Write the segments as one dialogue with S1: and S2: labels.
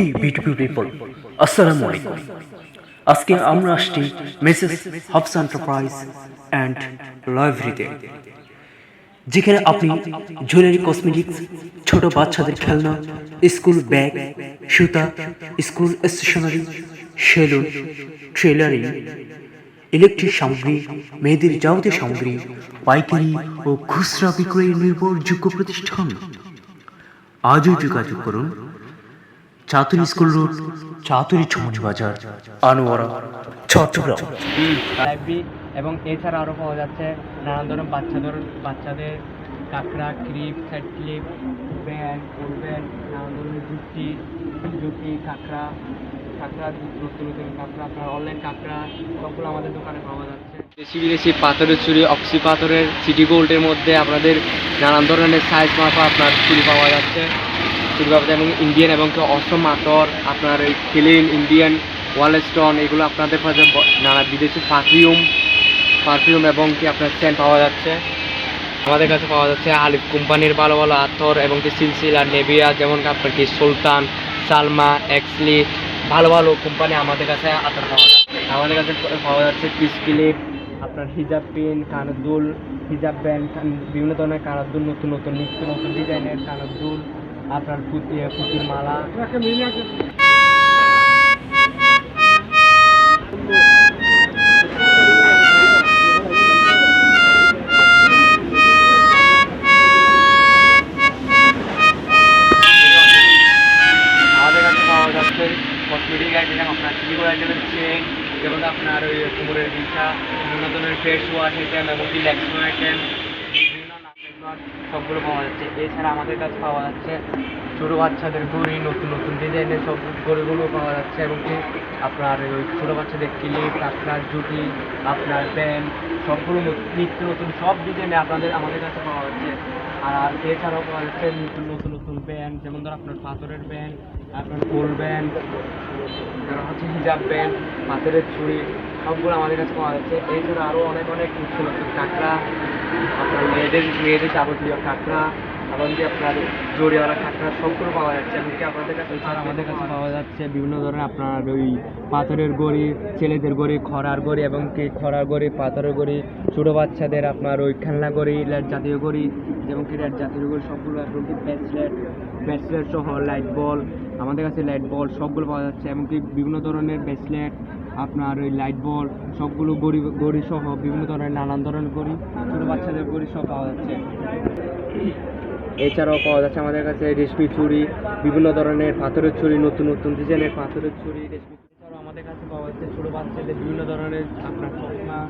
S1: হে beautiful people আসসালামু আলাইকুম আজকে আমরা আসছি মেসেস হাফস এন্টারপ্রাইজ অ্যান্ড লাইব্রেরিতে যেখানে আপনি জুয়েলারি কসমেটিক্স ছোট বাচ্চাদের খেলনা স্কুল ব্যাগ সুতা school stationery salon tailoring electric সামগ্রী, মেয়েদের যাবতীয় সামগ্রী, পাইকারি ও খুচরা বিক্রয়ের নির্ভরযোগ্য প্রতিষ্ঠান। আজও যোগাযোগ করুন চাতুরি স্কুল রোড চাতুরি ছমনি বাজার আনোয়ারা। চট্টগ্রাম।
S2: লাইব্রেরি এবং এছাড়া আরও পাওয়া যাচ্ছে নানান ধরনের বাচ্চাদের বাচ্চাদের কাঁকড়া ক্লিপ সাইড ক্লিপ ব্যান কোলব্যান নানান ধরনের জুতি জুতি কাঁকড়া কাঁকড়া নতুন নতুন কাঁকড়া আপনার অনলাইন কাঁকড়া সবগুলো আমাদের দোকানে পাওয়া যাচ্ছে। দেশি বিদেশি পাথরের চুরি অক্সি পাথরের সিটি গোল্ডের মধ্যে আপনাদের নানান ধরনের সাইজ মাপা আপনার চুরি পাওয়া যাচ্ছে। যায় এবং ইন্ডিয়ান এবং অসম মাতর, আপনার এই ফিলিন ইন্ডিয়ান ওয়াল স্টোন এগুলো আপনাদের কাছে নানা বিদেশি পারফিউম পারফিউম এবং কি আপনার সেন্ট পাওয়া যাচ্ছে। আমাদের কাছে পাওয়া যাচ্ছে আলিফ কোম্পানির ভালো ভালো আতর এবং কি সিলসিলা নেভিয়া যেমন আপনার কি সুলতান, সালমা এক্সলি ভালো ভালো কোম্পানি আমাদের কাছে আতর পাওয়া যাচ্ছে। আমাদের কাছে পাওয়া যাচ্ছে পিস ক্লিপ আপনার হিজাব পিন কানদুল হিজাব ব্যান্ড বিভিন্ন ধরনের কানদুল, নতুন নতুন, নিত্য নতুন ডিজাইনের কানদুল। আপনার পুঁতি, পুঁতির মালা। আপনার যেমন আপনার ওই কোমরের বিছা বিভিন্ন ধরনের ফেস ওয়াশ আইটেম এবং কি ল্যাক্সো আইটেম সবগুলো পাওয়া যাচ্ছে। এছাড়া আমাদের কাছে পাওয়া যাচ্ছে ছোটো বাচ্চাদের ঘড়ি, নতুন নতুন ডিজাইনের সব ঘড়িগুলো পাওয়া যাচ্ছে এবং কি আপনার ওই ছোটো বাচ্চাদের ক্লিপ, আপনার জুটি, আপনার ব্যান্ড সবগুলো নিত্য নতুন সব ডিজাইনে আপনাদের, আমাদের কাছে পাওয়া যাচ্ছে। আর এছাড়াও পাওয়া যাচ্ছে নতুন নতুন নতুন ব্যান্ড যেমন ধর আপনার পাথরের ব্যান্ড আপনার ফুল ব্যান্ড তারপর হচ্ছে হিজাব ব্যান্ড পাথরের ছুরি সবগুলো আমাদের কাছে পাওয়া যাচ্ছে। এছাড়া আরও অনেক অনেক নতুন নতুন কাঁকড়া, আপনার মেয়েদের মেয়েদের যাবতীয় কাঁকড়া এমনকি আপনার জড়িওয়ালা কাঁকড়া সবগুলো পাওয়া যাচ্ছে। এমনকি আপনাদের কাছে আমাদের কাছে পাওয়া যাচ্ছে বিভিন্ন ধরনের আপনার ওই পাথরের গড়ি ছেলেদের গড়ি খরার গড়ি এবং কি খরার গড়ি পাথরের গড়ি ছোটো বাচ্চাদের আপনার ওই খেলনা গড়ি ল্যাট জাতীয় গড়ি এবং কি ল্যাট জাতীয় গড়ি সবগুলো এবং কি ব্যাসলেট ব্যাসলেট সহ লাইট বল আমাদের কাছে লাইট বল সবগুলো পাওয়া যাচ্ছে। এমনকি বিভিন্ন ধরনের ব্রেসলেট আপনার ওই লাইট বল সবগুলো গড়ি গড়ি সহ বিভিন্ন ধরনের নানান ধরনের গড়ি ছোটো বাচ্চাদের গড়ি সব পাওয়া যাচ্ছে। এছাড়াও পাওয়া যাচ্ছে আমাদের কাছে রেশমি চুড়ি, বিভিন্ন ধরনের পাথরের চুড়ি, নতুন নতুন ডিজাইনের পাথরের চুড়ি, রেশমি চুড়ি। এছাড়াও আমাদের কাছে পাওয়া যাচ্ছে ছোটো বাচ্চাদের বিভিন্ন ধরনের আপনার চশমা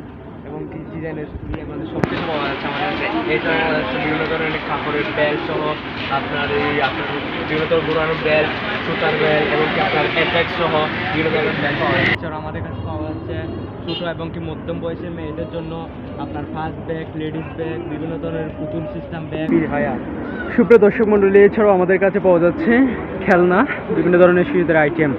S2: এবং ডিজাইনের ছুরি আমাদের সব কিছু পাওয়া যাচ্ছে আমাদের এছাড়াও বিভিন্ন ধরনের কাপড়ের বেল্ট সহ আপনার এই আপনার বিভিন্ন ধরনের পুরানো বেল্ট সুতার বেল্ট এবং আপনার অ্যাট্যাক্স সহ বিভিন্ন ধরনের বেল্ট পাওয়া এছাড়াও আমাদের কাছে পাওয়া যাচ্ছে ছোটো এবং কি মধ্যম বয়সের মেয়েদের জন্য আপনার ফার্স্ট ব্যাগ লেডিস ব্যাগ বিভিন্ন ধরনের পুতুল সিস্টেম ব্যাগ
S1: সুপ্রিয় দর্শক মণ্ডলী, এছাড়াও আমাদের কাছে পাওয়া যাচ্ছে খেলনা, বিভিন্ন ধরনের শিশুদের আইটেম